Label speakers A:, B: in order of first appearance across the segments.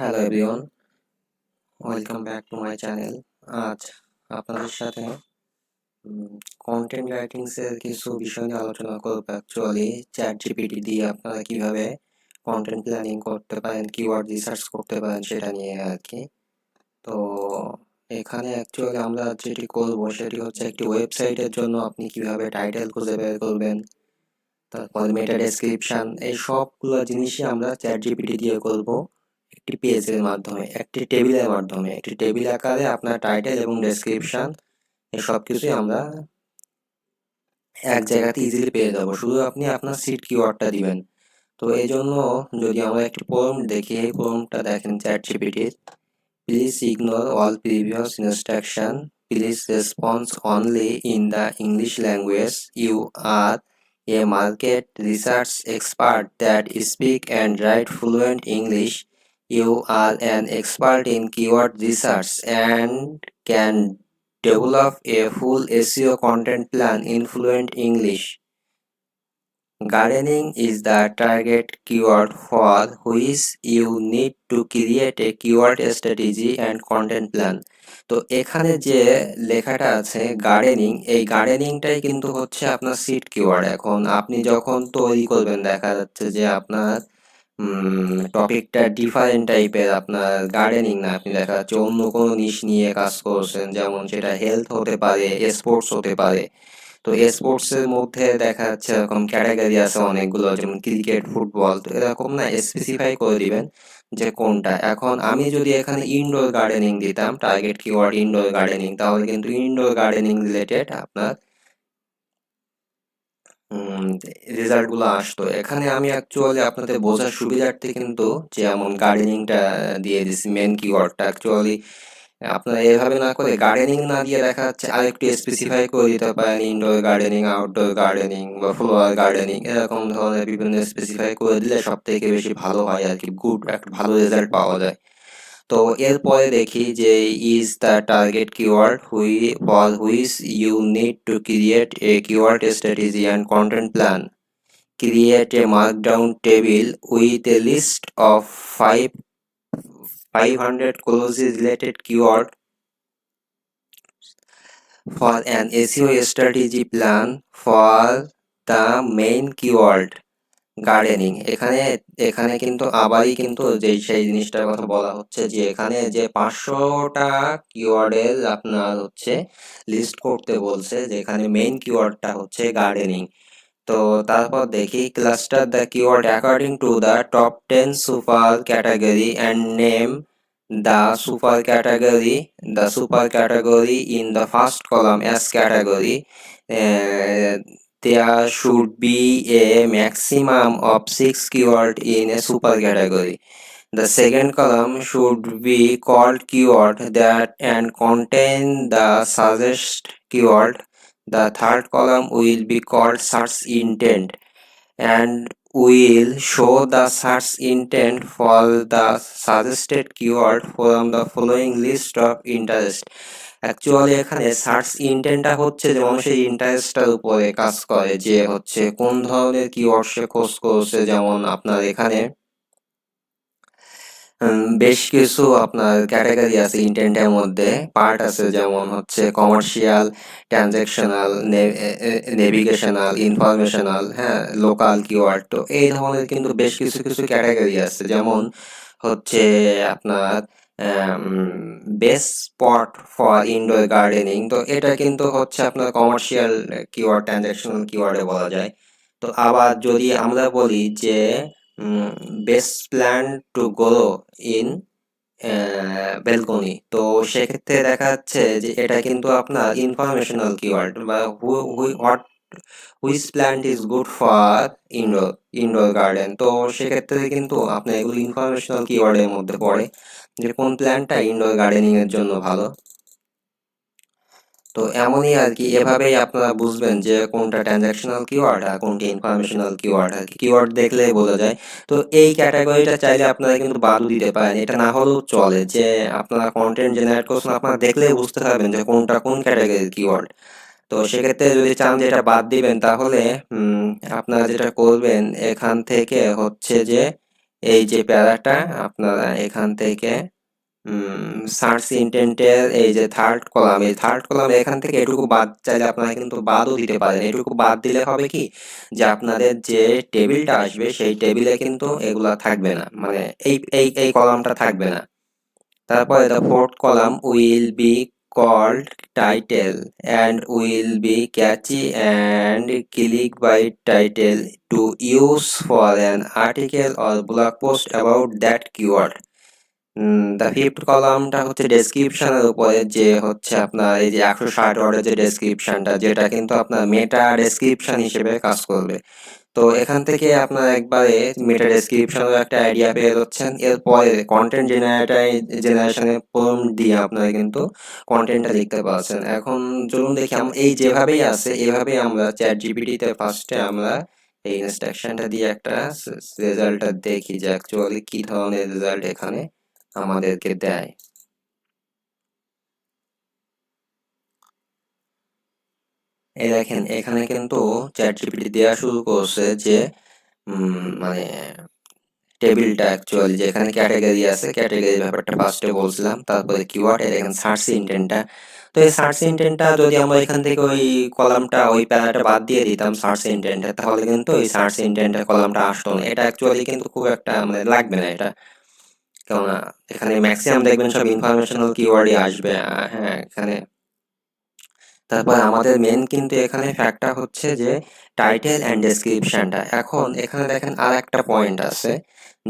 A: Hello everyone welcome back to my channel আজ আপনাদের সাথে কন্টেন্ট রাইটিংসের কিছু বিষয় নিয়ে আলোচনা করব অ্যাকচুয়ালি চ্যাট জিপিটি দিয়ে আপনারা কীভাবে কন্টেন্ট প্ল্যানিং করতে পারেন কিওয়ার্ড রিসার্চ করতে পারেন সেটা নিয়ে আর কি তো এখানে অ্যাকচুয়ালি আমরা যেটি করব সেটি হচ্ছে একটি ওয়েবসাইটের জন্য আপনি কীভাবে টাইটেল খুঁজে বের করবেন, তারপর মেটা ডেসক্রিপশন এই সবগুলো জিনিসই আমরা চ্যাট জিপিটি দিয়ে করব। একটি পেজের মাধ্যমে, একটি টেবিলের মাধ্যমে, একটি টেবিল আকারে আপনার টাইটেল এবং ডেসক্রিপশন সব কিছুই আমরা এক জায়গাতে ইজিলি পেয়ে যাব। শুধু আপনি আপনার সিট কিওয়ার্ডটা দিবেন। তো এই জন্য যদি আমরা একটি ফর্ম দেখি, এই ফর্মটা দেখেন chat জিপিটির please ignore all previous instruction please response only in the English language you are a market research expert that speak and write fluent English you are an expert in keyword research and can develop a full SEO content plan in fluent English. Gardening is the target keyword for which you need to create a keyword strategy and content plan. তো এখানে যে লেখাটা আছে gardening এই গার্ডেনিংটাই কিন্তু হচ্ছে আপনার seat keyword এখন আপনি যখন তৈরি করবেন দেখা যাচ্ছে যে আপনার টপিকটা ডিফারেন্ট টাইপের আপনার গার্ডেনিং না, আপনি দেখা যাচ্ছে অন্য কোনো নিশ নিয়ে কাজ করছেন, যেমন সেটা হেলথ হতে পারে স্পোর্টস হতে পারে। তো স্পোর্টসের মধ্যে দেখা যাচ্ছে এরকম ক্যাটাগরি আছে অনেকগুলো, যেমন ক্রিকেট ফুটবল তো এরকম না স্পেসিফাই করে দিবেন যে কোনটা। এখন আমি যদি এখানে ইনডোর গার্ডেনিং দিতাম টার্গেট কিওয়ার্ড ইনডোর গার্ডেনিং তাহলে কিন্তু ইনডোর গার্ডেনিং রিলেটেড আপনার রেজাল্টগুলো আসতো। এখানে আমি অ্যাকচুয়ালি আপনাদের বোঝার সুবিধার্থে কিন্তু যেমন গার্ডেনিংটা দিয়ে দিছি মেন কিওয়ার্ডটা অ্যাকচুয়ালি আপনারা এভাবে না করে গার্ডেনিং না দিয়ে দেখা যাচ্ছে আর একটু স্পেসিফাই করে দিতে পারেন ইনডোর গার্ডেনিং আউটডোর গার্ডেনিং বা ফ্লোয়ার গার্ডেনিং এরকম ধরনের বিভিন্ন স্পেসিফাই করে দিলে সব থেকে বেশি ভালো হয় আর কি গুড একটা ভালো রেজাল্ট পাওয়া যায়। তো এরপরে দেখি যে is the target keyword which for which you need to create a keyword strategy and content plan create a markdown table with a list of five 500 closely related keyword for an SEO strategy plan for the main keyword gardening এখানে এখানে কিন্তু আবারই কিন্তু যে সেই জিনিসটার কথা বলা হচ্ছে যে এখানে যে পাঁচশোটা কিওয়ার্ডের আপনার হচ্ছে লিস্ট করতে বলছে যেখানে মেইন কিওয়ার্ডটা হচ্ছে গার্ডেনিং তো তারপর দেখি cluster the keyword according to the top ten super category and name the super category the super category in the first column as category there should be a maximum of six keyword in a super category. The second column should be called keyword that and contain the suggest keyword. The third column will be called search intent and will show the search intent for the suggested keyword from the following list of interest. Actually এখানে search ইন্টেন্টটা হচ্ছে যে মানুষের ইন্টারেস্টটার উপরে কাজ করে, যে হচ্ছে কোন ধরনের কি অর্শে খোঁজ করছে। যেমন আপনার এখানে বেশ কিছু আপনার ক্যাটাগরি আছে ইন্টেন্টের মধ্যে। পার্ট আছে যেমন হচ্ছে কমার্শিয়াল ট্রানজ্যাকশনাল নেভিগেশনাল ইনফরমেশনাল হ্যাঁ লোকাল কিওয়ার্ড তো এই ধরনের কিন্তু বেশ কিছু কিছু ক্যাটাগরি আছে। যেমন হচ্ছে আপনার best spot for indoor gardening তো এটা কিন্তু হচ্ছে আপনার কমার্শিয়াল কিওয়ার্ড ট্রানজ্যাকশনাল কিওয়ার্ডে বলা যায়। তো আবার যদি আমরা বলি যে best plan to grow in balcony তো সেক্ষেত্রে দেখা যাচ্ছে যে এটা কিন্তু আপনার ইনফরমেশনাল কিওয়ার্ড বা what which plant is good for indoor indoor garden তো সেক্ষেত্রে কিন্তু আপনার এগুলো ইনফরমেশনাল কিওয়ার্ডের মধ্যে পড়ে যে কোন প্ল্যান্টটা ইনডোর গার্ডেনিং এর জন্য ভালো। তো এমনই আর কি, এভাবেই আপনারা বুঝবেন যে কোনটা ট্রানজাকশনাল কিওয়ার্ড আর কোনটি ইনফরমেশনাল কিওয়ার্ড আর কি কিওয়ার্ড দেখলেই বোঝা যায়। তো এই ক্যাটাগরিটা চাইলে আপনারা কিন্তু বাদও দিতে পারেন। এটা না হলেও চলে যে আপনারা কন্টেন্ট জেনারেট করছেন, আপনারা দেখলেই বুঝতে পারবেন যে কোনটা কোন ক্যাটাগরির কিওয়ার্ড তো সেক্ষেত্রে যদি চান যে এটা বাদ দিবেন, তাহলে আপনারা যেটা করবেন এখান থেকে হচ্ছে যে এই যে প্যারাটা, আপনারা এখান থেকে সার্চ ইন্টেন্টের এই যে থার্ড কলাম এই থার্ড কলাম এখান থেকে এটুকু বাদ চাইলে আপনারা কিন্তু বাদও দিতে পারেন। এটুকু বাদ দিলে হবে কি? যে আপনাদের যে টেবিলটা আসবে, সেই টেবিলে কিন্তু এগুলা থাকবে না। মানে এই এই এই কলামটা থাকবে না। তারপরে the fourth column will be called title and will be catchy and clickbait title to use for an article or blog post about that keyword the fifth কলামটা হচ্ছে ডেসক্রিপশনের উপরে যে হচ্ছে আপনার এই যে একশো ষাট ওয়ার্ডের যে ডেসক্রিপশনটা যেটা কিন্তু আপনার মেটা ডেসক্রিপশন হিসেবে কাজ করবে। তো এখান থেকে আপনার একবারে মেটা ডেসক্রিপশনের একটা আইডিয়া পেয়ে যাচ্ছেন এরপরে কন্টেন্ট জেনারেটার জেনারেশনের ফর্ম দিয়ে আপনারা কিন্তু কন্টেন্টটা লিখতে পারছেন এখন চলুন দেখি এই যেভাবেই আছে এভাবেই আমরা চ্যাট জিপিটিতে ফার্স্টে আমরা এই ইনস্ট্রাকশনটা দিয়ে একটা রেজাল্টটা দেখি। যে অ্যাকচুয়ালি কি ধরনের রেজাল্ট এখানে। আমাদেরকে দেয়। এই দেখেন, এখানে কিন্তু চ্যাট জিপিটি দেওয়া শুরু করছে যে মানে টেবিলটা অ্যাকচুয়ালি যে এখানে ক্যাটাগরি আছে ক্যাটাগরি ব্যাপারটা ফার্স্টে বলছিলাম, তারপরে কিওয়ার্ড এর এখানে সার্চ ইন্টেন্টটা তো এই সার্চ ইন্টেন্টটা যদি আমরা এখান থেকে ওই কলামটা, ওই প্যারাটা বাদ দিয়ে দিতাম সার্চ ইন্টেন্টে তাহলে কিন্তু ওই সার্চ ইন্টেন্টের কলামটা আসতো না। এটা অ্যাকচুয়ালি কিন্তু খুব একটা মানে লাগবে না এটা। কেননা, এখানে ম্যাক্সিমাম দেখবেন সব ইনফরমেশনাল কিওয়ার্ডই আসবে হ্যাঁ এখানে। তারপর আমাদের মেন কিন্তু এখানে ফ্যাক্টটা হচ্ছে যে টাইটেল অ্যান্ড ডেসক্রিপশনটা এখন এখানে দেখেন আর একটা পয়েন্ট আছে,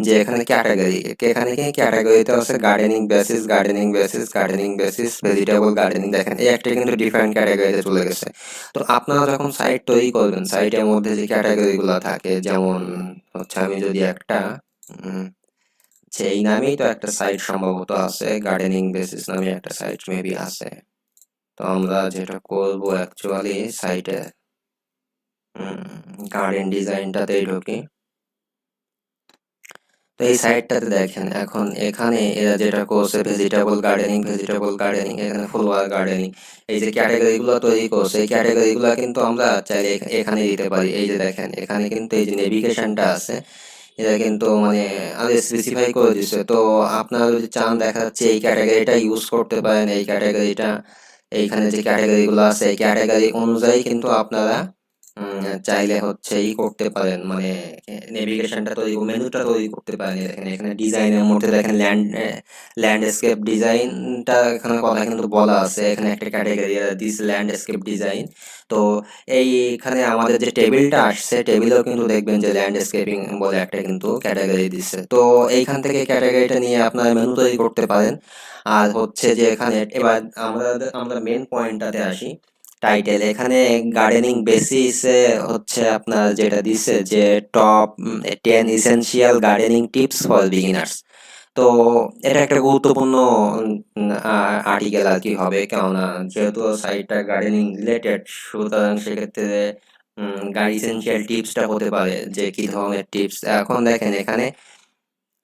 A: যে এখানে ক্যাটাগরি এখানে কি ক্যাটাগরিতে আছে? Gardening basics gardening basics gardening basics vegetable gardening দেখেন, এই একটা কিন্তু ডিফারেন্ট ক্যাটাগরিতে চলে গেছে। তো আপনারা যখন সাইট তৈরি করবেন সাইটের মধ্যে যে ক্যাটাগরিগুলো থাকে, যেমন হচ্ছে আমি যদি একটা উম, সেই নামেই তো একটা সাইট সম্ভবত আছে গার্ডেনিং বেসিস নামে একটা সাইট মেবি আছে। তো আমরা যেটা করব অ্যাকচুয়ালি সাইটে গার্ডেন ডিজাইনটাতেই ঢুকি। তো এই সাইটটাতে দেখেন এখন এখানে এরা যেটা করছে ভেজিটেবল গার্ডেনিং ভেজিটেবল গার্ডেনিং এখানে ফুলওয়ার গার্ডেনিং এই যে ক্যাটাগরিগুলো তৈরি করছে এই ক্যাটাগরিগুলো কিন্তু আমরা চাইলে এখ- এখানে দিতে পারি। এই যে দেখেন এখানে কিন্তু এই যে নেভিগেশনটা আছে এটা কিন্তু মানে আরও স্পেসিফাই করে দিচ্ছে তো আপনারা যদি চান দেখা যাচ্ছে এই ক্যাটাগরিটা ইউজ করতে পারেন, এই ক্যাটাগরিটা এইখানে যে ক্যাটাগরিগুলো আছে, এই ক্যাটাগরি অনুযায়ী কিন্তু আপনারা চাইলে হচ্ছে ই করতে পারেন মানে নেভিগেশনটা তৈরি মেনুটা তৈরি করতে পারেন, দেখেন এখানে ডিজাইনের মধ্যে দেখেন ল্যান্ড ল্যান্ডস্কেপ ডিজাইনটা এখানে কথা কিন্তু বলা আছে, এখানে একটা ক্যাটাগরি দিস ল্যান্ডস্কেপ ডিজাইন তো এইখানে আমাদের যে টেবিলটা আসছে টেবিলেও কিন্তু দেখবেন যে ল্যান্ডস্কেপিং বলে একটা কিন্তু ক্যাটাগরি দিচ্ছে তো এইখান থেকে ক্যাটাগরিটা নিয়ে আপনারা মেনু তৈরি করতে পারেন। আর হচ্ছে যে এখানে, এবার আমরা আমরা মেন পয়েন্টটাতে আসি। টাইটেল এখানে গার্ডেনিং বেসিসে হচ্ছে আপনার যেটা দিছে যে top ten essential gardening tips for beginners তো এটা একটা গুরুত্বপূর্ণ আর্টিকেল আর কি হবে। কেননা যেহেতু সাইটটা গার্ডেনিং রিলেটেড সুতরাং সেক্ষেত্রে গাড়ি ইসেনশিয়াল টিপসটা হতে পারে যে কি ধরনের টিপস এখন দেখেন এখানে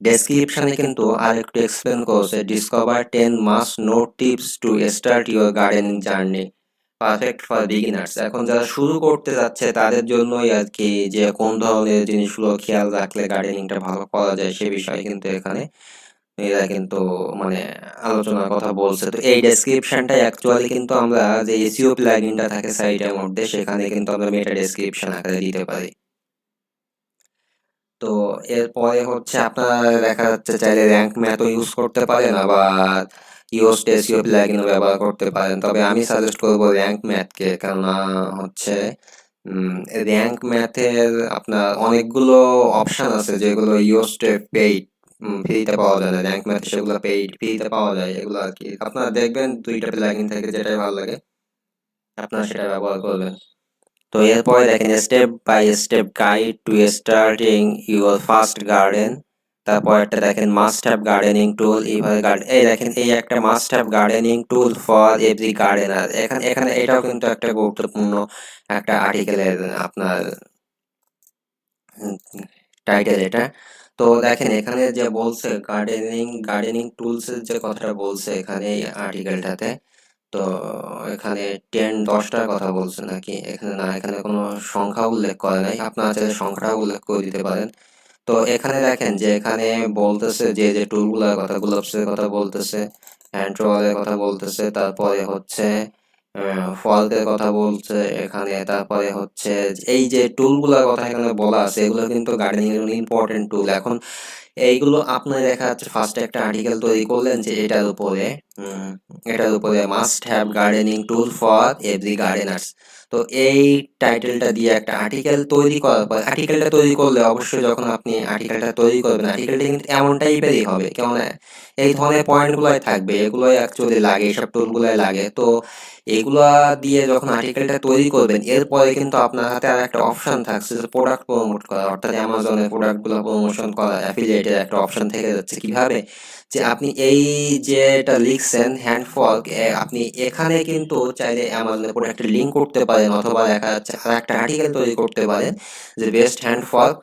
A: ডেসক্রিপশনে কিন্তু আর একটু এক্সপ্লেন করছে। Discover ten must know tips to start your gardening journey perfect for beginners এখন যারা শুরু করতে যাচ্ছে, তাদের জন্যই আর কি যে কোন ধরনের জিনিসগুলো খেয়াল রাখলে গার্ডেনিংটা ভালো করা যায়, সে বিষয়ে কিন্তু এখানে এরা কিন্তু মানে আলোচনার কথা বলছে। তো এই ডেসক্রিপশনটা অ্যাকচুয়ালি কিন্তু আমরা যে এসিও প্লাগইনটা থাকে সাইটের মধ্যে, সেখানে কিন্তু আমরা মেটা ডেসক্রিপশন আকারে দিতে পারি। তো এরপরে হচ্ছে আপনারা দেখা যাচ্ছে চাইলে র্যাঙ্ক ম্যাথও ইউজ করতে পারেন, আবার ইউস্ট এসিও প্লাগইনও ব্যবহার করতে পারেন। তবে আমি সাজেস্ট করব র্যাঙ্ক ম্যাথকে কেননা হচ্ছে র্যাঙ্ক ম্যাথের আপনার অনেকগুলো অপশন আছে যেগুলো ইউস্টে পেইড ফ্রিতে পাওয়া যায় র্যাঙ্ক ম্যাথে সেগুলো পেইড ফ্রিতে পাওয়া যায় এগুলো আর কি। আপনারা দেখবেন দুইটা প্লাগইন থেকে যেটাই ভালো লাগে, আপনারা সেটা ব্যবহার করবেন। তো এরপরে দেখেন step by step guide to starting your first garden তারপর একটা দেখেন মাস্ট হ্যাভ গার্ডেনিং টুল এইভাবে গার্ডেন এই দেখেন এই একটা must have gardening tool for every gardener এখানে এখানে এটাও কিন্তু একটা গুরুত্বপূর্ণ একটা আর্টিকেলের আপনার টাইটেল এটা। তো দেখেন এখানে যে বলছে গার্ডেনিং গার্ডেনিং টুলস এর যে কথাটা বলছে এখানে এই আর্টিকেলটাতে তো এখানে টেন দশটার কথা বলছে নাকি? এখানে না, এখানে কোনো সংখ্যা উল্লেখ করে নাই। আপনারা চাইলে সংখ্যাটা উল্লেখ করে দিতে পারেন। তো এখানে দেখেন যে এখানে বলতেছে যে যে টুলগুলোর কথা গ্লোভসের কথা বলতেছে হ্যান্ড কথা বলতেছে, তারপরে হচ্ছে ফলকের কথা বলছে, এখানে তারপরে হচ্ছে, এই যে টুলগুলোর কথা এখানে বলা আছে, এগুলো কিন্তু গার্ডেনিং ইম্পর্টেন্ট টুল এখন এইগুলো আপনার দেখা যাচ্ছে ফার্স্ট একটা আর্টিকেল তৈরি করলেন যে এটার উপরে এটার উপরে must have gardening tool for every gardeners তো এই টাইটেলটা দিয়ে একটা আর্টিকেল তৈরি করার পর আর্টিকেলটা তৈরি করলে অবশ্যই যখন আপনি আর্টিকেলটা তৈরি করবেন আর্টিকেলটা কিন্তু এমন টাইপেরই হবে, কেমন এই ধরনের পয়েন্টগুলোই থাকবে, এগুলোই অ্যাকচুয়ালি লাগে এইসব টুলগুলোই লাগে। তো এগুলা দিয়ে যখন আর্টিকেলটা তৈরি করবেন, এরপরে কিন্তু আপনার হাতে আর একটা অপশন থাকছে যে প্রোডাক্ট প্রমোট করা, অর্থাৎ অ্যামাজনের প্রোডাক্টগুলো প্রমোশন করা অ্যাফিলিয়েটের একটা অপশন থেকে যাচ্ছে কীভাবে? যে আপনি এই যেটা লিখছেন হ্যান্ডফক আপনি এখানে কিন্তু চাইলে অ্যামাজনের একটা লিঙ্ক করতে পারেন অথবা দেখা যাচ্ছে আর একটা আর্টিকেল তৈরি করতে পারেন যে best hand fork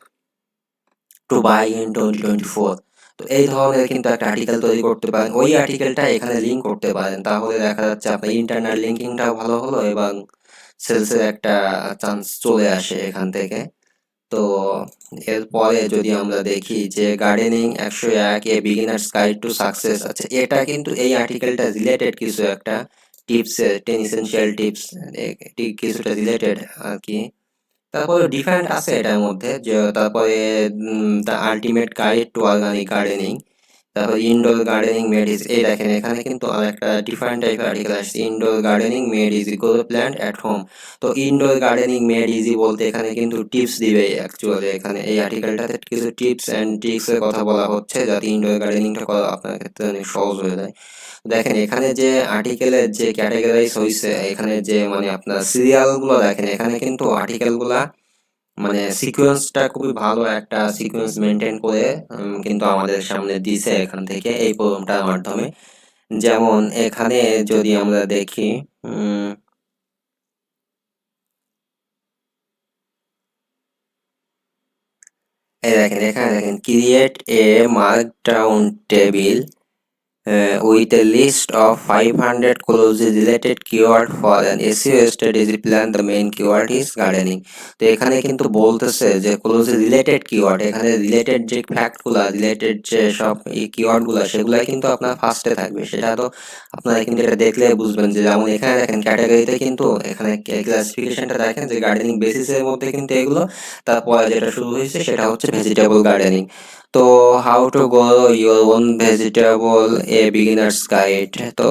A: to buy in twenty twenty four তো এই ধরনের কিন্তু একটা আর্টিকেল তৈরি করতে পারেন। ওই আর্টিকেলটা এখানে লিঙ্ক করতে পারেন। তাহলে দেখা যাচ্ছে আপনার ইন্টারনাল লিঙ্কিংটাও ভালো হলো এবং সেলসের একটা চান্স চলে আসে এখান থেকে। তো এরপরে যদি আমরা দেখি যে গার্ডেনিং একশো এক a beginner's guide to success আছে। এটা কিন্তু এই আর্টিকেলটা রিলেটেড কিছু একটা টিপস টেন ইসেনশিয়াল টিপস কিছুটা রিলেটেড আর কি। তারপরে ডিফারেন্ট আছে এটার মধ্যে, যে তারপরে the ultimate guide to organic gardening তারপর ইনডোর গার্ডেনিং মেড ইজ এই দেখেন, এখানে কিন্তু একটা ডিফারেন্ট টাইপের আর্টিকেল আসছে। Indoor gardening made easy grow plant at home তো ইনডোর গার্ডেনিং মেড ইজি বলতে এখানে কিন্তু টিপস দিবে অ্যাকচুয়ালি এখানে এই আর্টিকেলটাতে কিছু টিপস অ্যান্ড ট্রিক্সের কথা বলা হচ্ছে, যাতে ইনডোর গার্ডেনিংটা করা আপনার ক্ষেত্রে অনেক সহজ হয়ে যায়। দেখেন, এখানে যে আর্টিকেলের যে ক্যাটাগরাইজ হয়েছে এখানে যে মানে আপনার সিরিয়ালগুলো দেখেন, এখানে কিন্তু আর্টিকেলগুলা মানে সিকোয়েন্সটা খুবই ভালো একটা সিকোয়েন্স মেনটেন করে কিন্তু আমাদের সামনে দিছে এখান থেকে এই প্রোগ্রামটার মাধ্যমে। যেমন এখানে যদি আমরা দেখি দেখেন, এখানে দেখেন create a markdown table uh, with a list of 500 closely related keyword for an SEO strategy plan the main keyword is gardening. তো এখানে কিন্তু বলতেছে যে ক্লোজলি রিলেটেড কিওয়ার্ড এখানে রিলেটেড যে ফ্যাক্টগুলা রিলেটেড যে সব এই কিওয়ার্ডগুলা সেগুলাই কিন্তু আপনার ফার্স্টে থাকবে। সেটা তো আপনারা কিন্তু এটা দেখলে বুঝবেন যে যেমন এখানে দেখেন ক্যাটাগরিতে কিন্তু এখানে ক্লাসিফিকেশনটা দেখেন যে গার্ডেনিং বেসিসের মধ্যে কিন্তু এগুলো তারপরে যেটা শুরু হয়েছে সেটা হচ্ছে ভেজিটেবল গার্ডেনিং তো how to go your own vegetable a beginners guide তো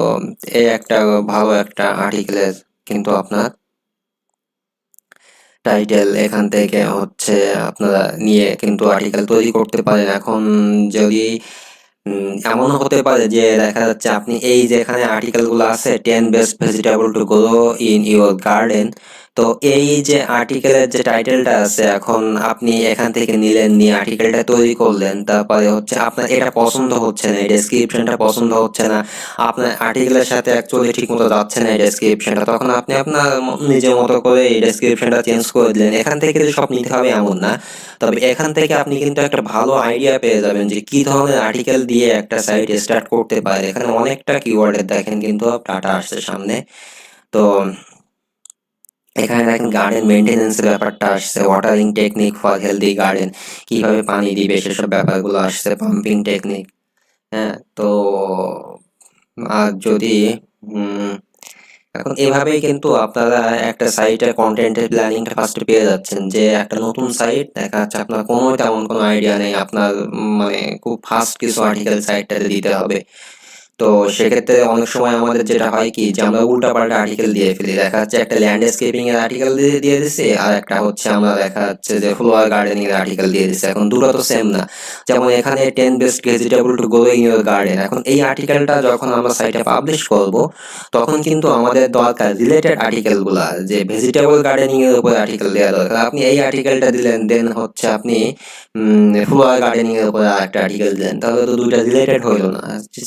A: এই একটা ভালো একটা আর্টিকেলের কিন্তু আপনার টাইটেল এখান থেকে হচ্ছে আপনারা নিয়ে কিন্তু আর্টিকেল তৈরি করতে পারেন। এখন যদি এমন হতে পারে যে দেখা যাচ্ছে আপনি এই যে এখানে আর্টিকেলগুলো আছে ten best vegetable to grow in your garden তো এই যে আর্টিকেলের যে টাইটেলটা আছে, এখন আপনি এখান থেকে নিলেন, নিয়ে আর্টিকেলটা তৈরি করলেন, তারপরে হচ্ছে আপনার এটা পছন্দ হচ্ছে না, এই ডেসক্রিপশনটা পছন্দ হচ্ছে না, আপনার আর্টিকেলের সাথে অ্যাকচুয়ালি ঠিক মতো যাচ্ছে না এই ডেসক্রিপশনটা তখন আপনি আপনার নিজের মতো করে এই ডেসক্রিপশনটা চেঞ্জ করে দিলেন। এখান থেকে যে সব নিতে হবে এমন না, তবে এখান থেকে আপনি কিন্তু একটা ভালো আইডিয়া পেয়ে যাবেন যে কি ধরনের আর্টিকেল দিয়ে একটা সাইট স্টার্ট করতে পারে। এখানে অনেকটা কিওয়ার্ডের দেখেন কিন্তু ডাটা আসছে সামনে। তো এখানে দেখেন গার্ডেন মেনটেন্যান্সের ব্যাপারটা আসছে watering technique for healthy garden কীভাবে পানি দিবে সেসব ব্যাপারগুলো আসছে পাম্পিং টেকনিক হ্যাঁ তো আর যদি এখন এভাবেই কিন্তু আপনারা একটা সাইটের কন্টেন্টের প্ল্যানিংটা ফার্স্ট পেয়ে যাচ্ছেন, যে একটা নতুন সাইট দেখা যাচ্ছে, আপনার কোনো তেমন কোনো আইডিয়া নেই, আপনার মানে খুব ফাস্ট কিছু আর্টিকেল সাইটটাতে দিতে হবে। তো সেক্ষেত্রে অনেক সময় আমাদের যেটা হয় কি যে আমরা উল্টাপাল্টা আর্টিকেল দিয়ে ফেলি। দেখা যাচ্ছে একটা ল্যান্ডস্কেপিং এর আর্টিকেল দিয়ে দিয়ে দিছি, আর একটা হচ্ছে আমরা দেখা যাচ্ছে যে ফ্লোয়ার গার্ডেনিং এর আর্টিকেল দিয়ে দিছি। এখন দুটো তো সেম না। যেমন এখানে ten best vegetable to grow in your garden এখন এই আর্টিকেলটা যখন আমরা সাইটে পাবলিশ করব, তখন কিন্তু আমাদের দরকার রিলেটেড আর্টিকেলগুলা, যে ভেজিটেবল গার্ডেনিং এর উপর আর্টিকেল দেওয়া দরকার। আপনি এই আর্টিকেলটা দিলেন দেন হচ্ছে আপনি ফ্লোয়ার গার্ডেনিং এর উপর একটা আর্টিকেল দিলেন। তাহলে তো দুইটা রিলেটেড হইল না।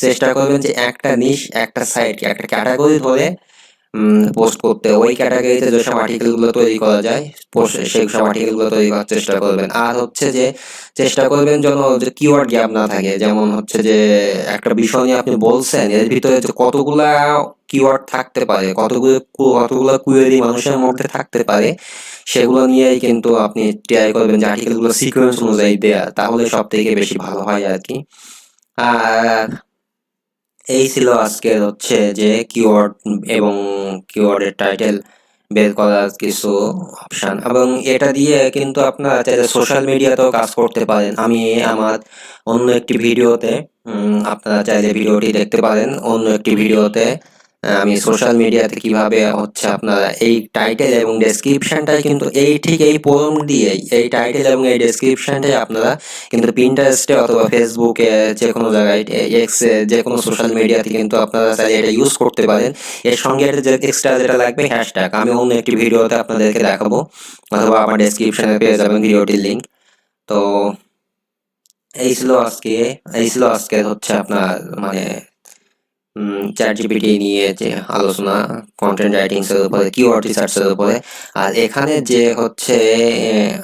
A: চেষ্টা করবেন যে একটা নিশ একটা সাইট একটা ক্যাটাগরি ধরে পোস্ট করতে ওই ক্যাটাগরিতে যেসব আর্টিকেলগুলো তৈরি করা যায় সেই সব আর্টিকেলগুলো তৈরি করার চেষ্টা করবেন। আর হচ্ছে যে, চেষ্টা করবেন যেন যে কিওয়ার্ড গ্যাপ না থাকে, যেমন হচ্ছে যে, একটা বিষয় নিয়ে আপনি বলছেন, এর ভিতরে যে কতগুলা কিওয়ার্ড থাকতে পারে, কতগুলো কতগুলো কুয়েরি মানুষের মধ্যে থাকতে পারে, সেগুলো নিয়েই কিন্তু আপনি ট্রাই করবেন যে আর্টিকেলগুলো সিকোয়েন্স অনুযায়ী দেয়া, তাহলে সব থেকে বেশি ভালো হয় আর কি। আর এই ছিল আজকে হচ্ছে যে কিওয়ার্ড এবং কিওয়ার্ডের টাইটেল বের করার কিছু অপশান এবং এটা দিয়ে কিন্তু আপনারা চাইলে সোশ্যাল মিডিয়াতেও কাজ করতে পারেন। আমি আমার অন্য একটি ভিডিওতে আপনারা চাইলে ভিডিওটি দেখতে পারেন। অন্য একটি ভিডিওতে আমি সোশ্যাল মিডিয়াতে কীভাবে হচ্ছে আপনারা এই টাইটেল এবং ডেসক্রিপশনটাই কিন্তু এই ঠিক এই পোম দিয়েই এই টাইটেল এবং এই ডেসক্রিপশনটাই আপনারা কিন্তু পিন্টারেস্টে অথবা ফেসবুকে যে কোনো জায়গায় এক্সে যে কোনো সোশ্যাল মিডিয়াতে কিন্তু আপনারা চাইলে এটা ইউজ করতে পারেন। এর সঙ্গে যে এক্সট্রা যেটা লাগবে হ্যাশট্যাগ আমি অন্য একটি ভিডিওতে আপনাদেরকে দেখাবো, অথবা আমার ডেসক্রিপশনে পেয়ে যাবেন ভিডিওটির লিঙ্ক তো, এই ছিল আজকে, এই ছিল আজকে হচ্ছে আপনার মানে চ্যাট জিপিটি নিয়ে যে আলোচনা কন্টেন্ট রাইটিংস এর উপরে কিওয়ার্ড রিসার্চ এর উপরে আর এখানে যে হচ্ছে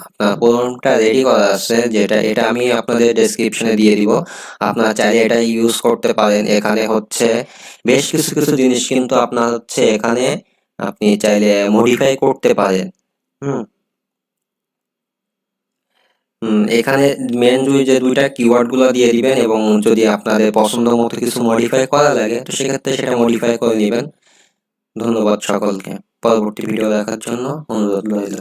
A: আপনার ফর্মটা রেডি করা আছে যেটা এটা আমি আপনাদের ডেসক্রিপশনে দিয়ে দিব। আপনারা চাইলে এটা ইউজ করতে পারেন। এখানে হচ্ছে বেশ কিছু কিছু জিনিস কিন্তু আপনার হচ্ছে এখানে আপনি চাইলে মডিফাই করতে পারেন। হুম, এখানে মেন যে দুইটা কিওয়ার্ডগুলো দিয়ে দিবেন এবং যদি আপনাদের পছন্দ মতো কিছু মডিফাই করা লাগে, তো সেক্ষেত্রে সেটা মডিফাই করে নেবেন। ধন্যবাদ সকলকে। পরবর্তী ভিডিও দেখার জন্য অনুরোধ রইল।